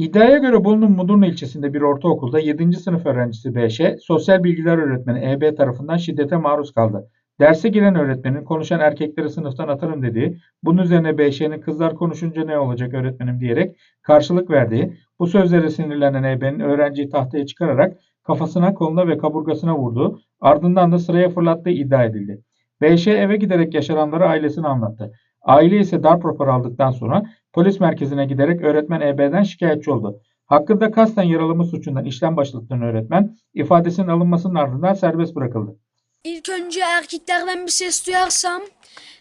İddiaya göre Bolu'nun Mudurnu ilçesinde bir ortaokulda 7. sınıf öğrencisi Beşe, sosyal bilgiler öğretmeni EB tarafından şiddete maruz kaldı. Derse giren öğretmenin konuşan erkekleri sınıftan atarım dediği, bunun üzerine Beşe'nin kızlar konuşunca ne olacak öğretmenim diyerek karşılık verdiği, bu sözlere sinirlenen EB'nin öğrenciyi tahtaya çıkararak kafasına, koluna ve kaburgasına vurduğu, ardından da sıraya fırlattığı iddia edildi. BŞ eve giderek yaşananları ailesine anlattı. Aile ise darp raporu aldıktan sonra polis merkezine giderek öğretmen EB'den şikayetçi oldu. Hakkında kasten yaralama suçundan işlem başlatılan öğretmen ifadesinin alınmasının ardından serbest bırakıldı. İlk önce erkeklerden bir ses duyarsam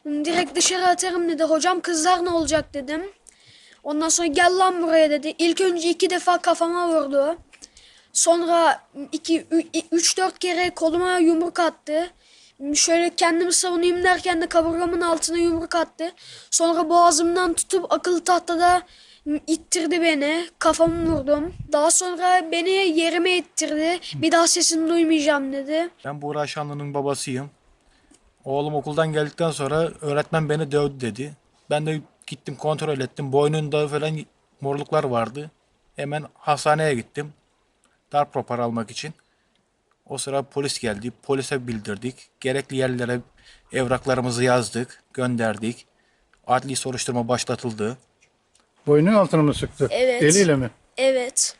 direkt dışarı atarım dedi. Hocam kızlar ne olacak dedim. Ondan sonra gel lan buraya dedi. İlk önce iki defa kafama vurdu. Sonra iki, ü- üç dört kere koluma yumruk attı. Şöyle kendimi savunayım derken de kaburgamın altına yumruk attı. Sonra boğazımdan tutup akıllı tahtada ittirdi beni. Kafamı vurdum. Daha sonra beni yerime ittirdi. Bir daha sesini duymayacağım dedi. Ben Buğra Şanlı'nın babasıyım. Oğlum okuldan geldikten sonra öğretmen beni dövdü dedi. Ben de gittim kontrol ettim. Boynunda falan morluklar vardı. Hemen hastaneye gittim. Darp raporu almak için. O sıra polis geldi. Polise bildirdik. Gerekli yerlere evraklarımızı yazdık, gönderdik. Adli soruşturma başlatıldı. Boynun altına mı sıktı? Evet. Eliyle mi? Evet.